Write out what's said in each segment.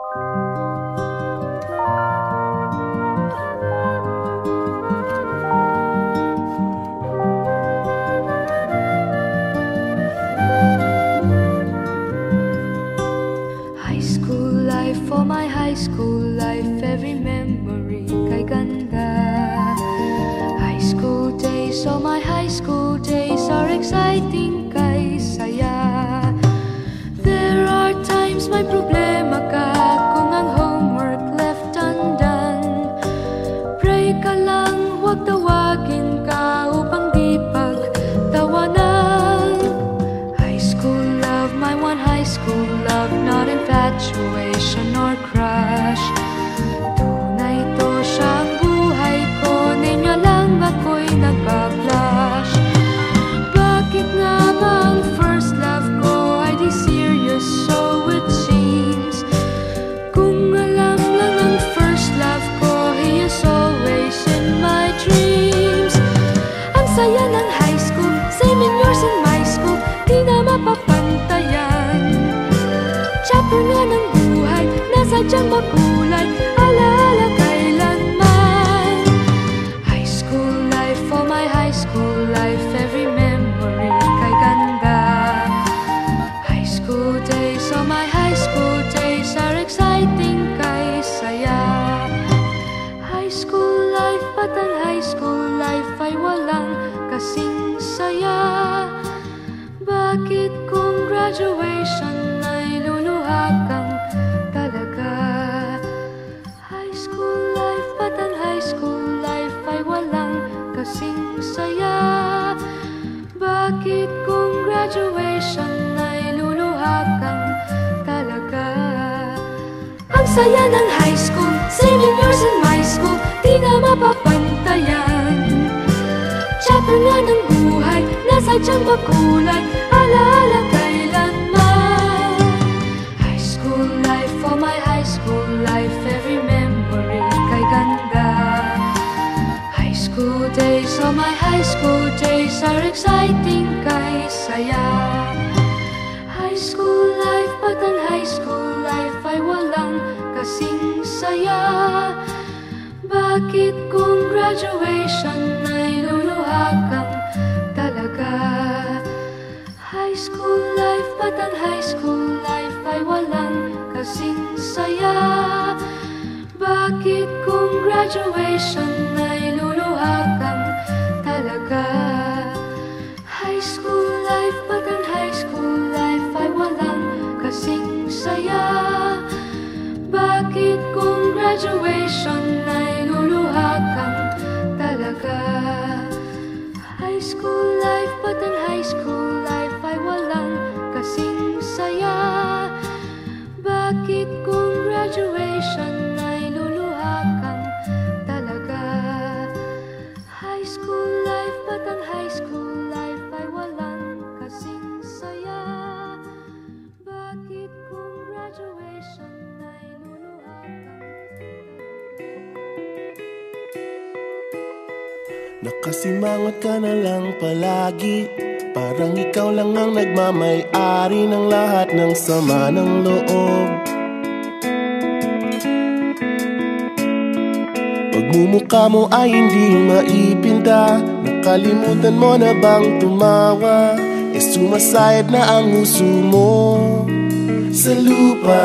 High school life, for my high school life, every memory kay ganda. High school days, all my high school days are exciting kay saya. There are times my problems. 越难 graduation ay luluhakan talaga High school life ba't ang high school life ay walang kasing saya. Bakit kung graduation ay luluha talaga Ang saya ng high school, seven years in my school Di na mapapantayan. Chapter nga ng buhay, nasa tiyang graduation ay luluhakan talaga. High school life ba't ang high school life ay walang kasing saya. Bakit kung graduation ay luluhakan talaga? High school life ba't ang high school life ay walang kasing saya. Bakit kung graduation ay Nakasimangot ka na lang palagi. Parang ikaw lang ang nagmamay-ari ng lahat ng sama ng loob. Pagmumukha mo ay hindi maipinda Nakalimutan mo na bang tumawa? E sumasayad na ang uso mo Sa lupa.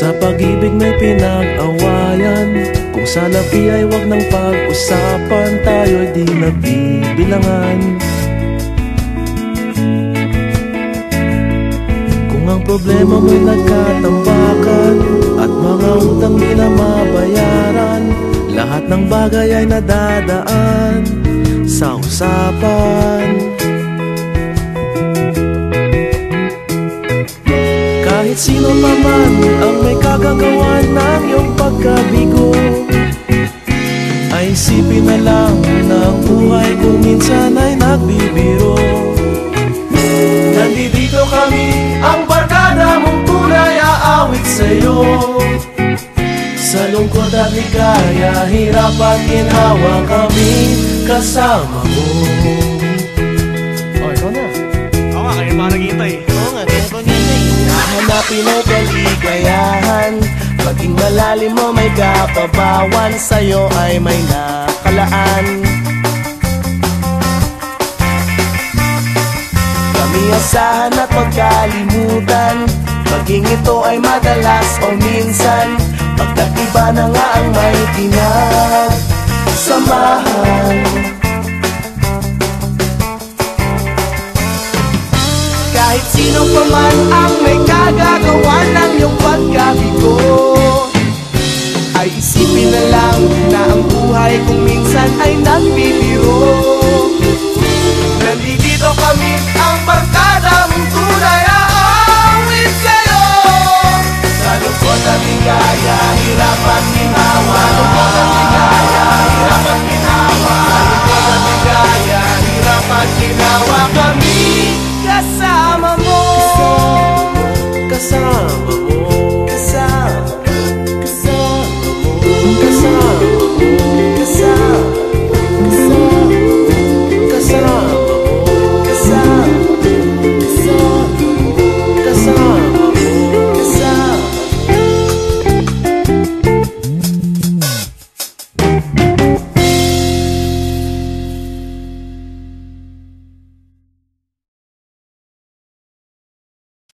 Sa pag-ibig may pinag-awayan. Kung sa lapi ay wag nang pag-usapan Tayo'y di nagbibilangan Kung ang problema mo'y nagkatampakan At mga utang di na mabayaran Lahat ng bagay ay nadadaan Sa usapan. Sino pa ang may kagagawa ng iyong pagkabigo? Ay isipin na lang na ang buhay kung minsan ay nagbibiro. Nandito kami, ang barkada mong tunay aawit sa'yo. Sa lungkot at ligaya, hirap at ginhawa kami kasama mo Oh, ikaw na. Oo nga, kaya pa naghihintay. Oo Hanapin ay kaligayahan Maging malalim mo may kapabawan. Sa'yo ay may nakalaan. Kami asahan at magkalimutan. Maging ito ay madalas o minsan. Pagkat iba na nga ang may pinagsamahan Kahit minsan ay nagbibiro Nandito kami